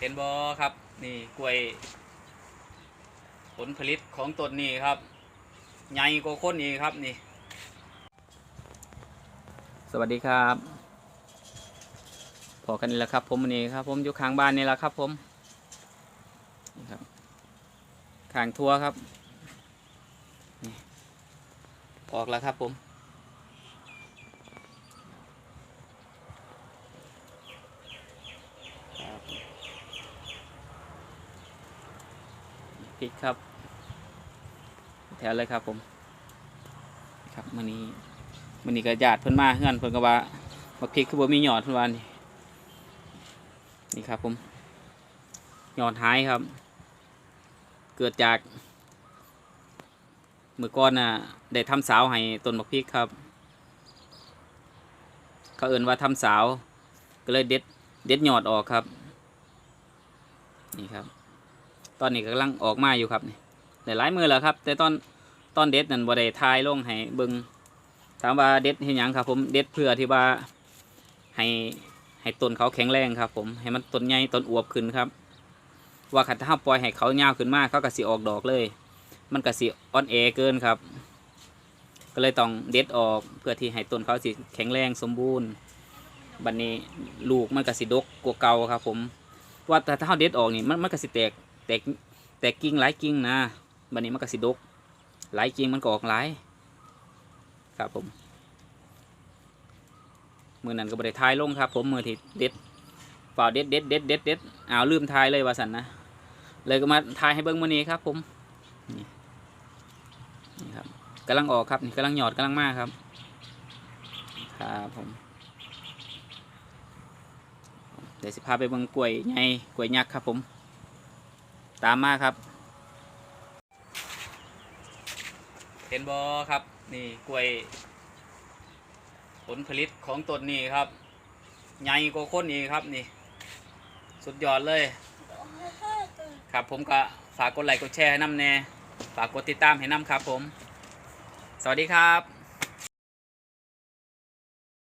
เห็นบอครับ นี่กล้วย ผลผลิตของต้นนี้ครับใหญ่กว่าคนอีกครับนี่ สวัสดีครับพอกันนี่แหละครับ ผมวันนี้ครับ ผมอยู่ข้างบ้านนี่แหละครับ ผมนี่ครับข้างทัวครับนี่ออกแล้วครับผม ครับ พริกครับ แถวเลยครับผม ครับมันนี้มันนี้ก็ญาติเพิ่นมาเฮือนเพิ่นก็ว่าบักพริกคือบ่มีหยอดเพิ่นว่านี่นี่ครับผมหยอดหายครับ เกิดจากเมื่อก่อนน่ะได้ทำสาวให้ต้นบักพริกครับ เขาเอิ่นว่าทำสาว ก็เลยเด็ดเด็ดหยอดออกครับ นี่ครับ ตอนนี้กำลังออกมาอยู่ครับนี่ได้หลายมือแล้วครับ แต่ตอนตอนเด็ดนั่นบ่ได้ทายลงให้เบิงถามว่าเด็ดเห็นยังครับ ผมเด็ดเพื่อที่ว่าให้ให้ต้นเขาแข็งแรงครับ ผมให้มันต้นใหญ่ต้นอวบขึ้นครับ ว่าขัดถ้าปล่อยให้เขายาวขึ้นมากเขาก็สิออกดอกเลย มันก็สิอ่อนแอเกินครับ ก็เลยต้องเด็ดออกเพื่อที่ให้ต้นเขาสิแข็งแรงสมบูรณ์บัดนนี้ลูกมันก็สิดกกว่าเก่าครับ ผม ว่าแต่ถ้าเราเด็ดออกนี่มันมันก็สิแตก แตกแตกกิ่งหลายกิ่งนะบัดนี้มันก็สิดกหลายกิ่งมันก็ออกหลายครับผมมือนั้นก็บริทายลงครับ ผมมือที่เด็ดเปล่าเด็ดเด็ดเด็ดเด็ดเด็ดอ้าวลืมทายเลยว่าสันนะเลยก็มาทายให้เบิ้งมือนี้ครับ ผมนี่นี่ครับกำลังออกครับนี่กำลังหยอดกำลังมากครับครับผมเดี๋ยวสิพาไปเบิ่งกล้วยใหญ่กล้วยยักษ์ครับผม ตามมาครับ เห็นบอครับ นี่กล้วย ผลผลิตของต้นนี้ครับใหญ่กว่าคนอีกครับนี่ สุดยอดเลย ครับผมก็ฝากกดไลค์กดแชร์ให้น้ำแน่ฝากกดติดตามให้น้ำครับผม สวัสดีครับ